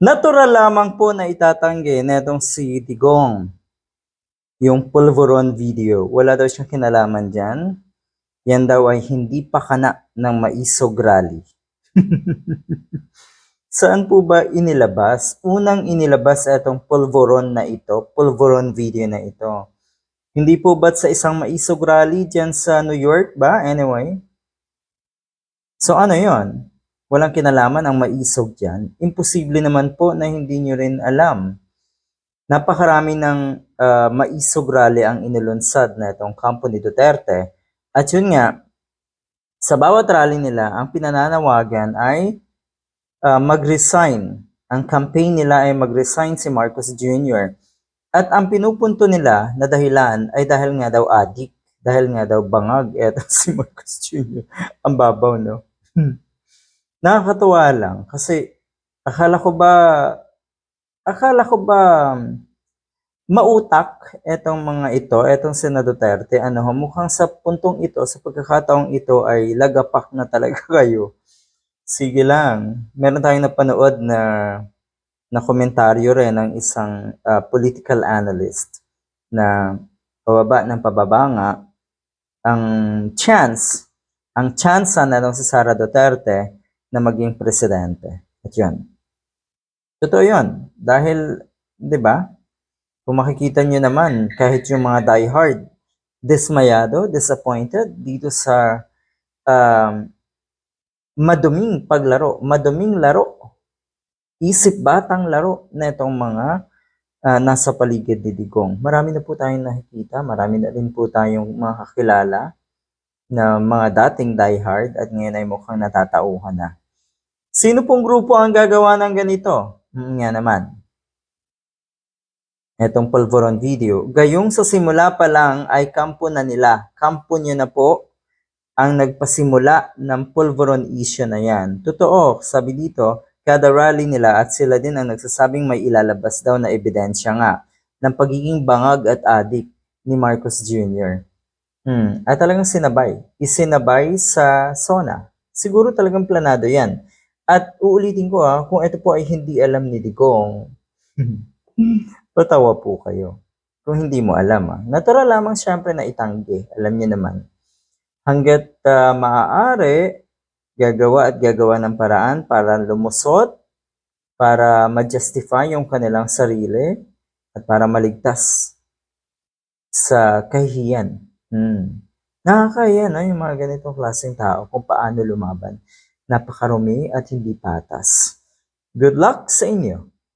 Natural lamang po na itatanggi netong si Digong yung pulveron video. Wala daw siyang kinalaman dyan. Yan daw ay hindi pa kana ng maisog rally. Saan po ba inilabas? Unang inilabas itong pulveron na ito, pulveron video na ito. Hindi po ba't sa isang maisog rally dyan sa New York ba? Anyway. So ano yon? Walang kinalaman ang maisog dyan. Imposible naman po na hindi nyo rin alam. Napakarami ng ah, maisog rally ang inilunsad na itong kampo ni Duterte. At yun nga, sa bawat rally nila, ang pinananawagan ay ah, mag-resign. Ang campaign nila ay mag-resign si Marcos Jr. At ang pinupunto nila na dahilan ay dahil nga daw adik, dahil nga daw bangag eto si Marcos Jr. Ang babaw, no? Nakakatuwa lang kasi akala ko ba akala ko ba um, mautak etong mga ito, etong Sena Duterte, ano, mukhang sa puntong ito, sa pagkakataong ito ay lagapak na talaga kayo. Sige lang. Meron tayong napanood na na komentaryo rin ng isang ah, political analyst na pababa ng pababa nga ang chance, ang chance na nung si Sara Duterte na maging presidente. At yun. Totoo yun. Dahil, di ba, kung makikita nyo naman, kahit yung mga diehard, dismayado, disappointed dito sa um, maduming paglaro, maduming laro, isip batang laro na itong mga ah, nasa paligid ni Digong. Marami na po tayong nakikita, marami na rin po tayong mga kakilala na mga dating diehard at ngayon ay mukhang natatauhan na. Sino pong grupo ang gagawa ng ganito? Hmm, nga naman. Etong Polvoron video. Gayong sa simula pa lang ay kampo na nila. Kampo nyo na po ang nagpasimula ng Polvoron issue na yan. Totoo, sabi dito, kada rally nila at sila din ang nagsasabing may ilalabas daw na ebidensya nga ng pagiging bangag at adik ni Marcos Jr. Hmm, at talagang sinabay. Isinabay sa SONA. Siguro talagang planado yan. At uulitin ko ah, kung ito po ay hindi alam ni Digong, patawa po kayo. Kung hindi mo alam ah. Natural lamang syempre na itanggi. Alam niyo naman. Hanggat ah, maaari, gagawa at gagawa ng paraan para lumusot, para ma-justify yung kanilang sarili, at para maligtas sa kahihiyan. Hmm. Nakakahiya no, yung mga ganitong klaseng tao kung paano lumaban. Napakarumi at hindi patas. Good luck sa inyo!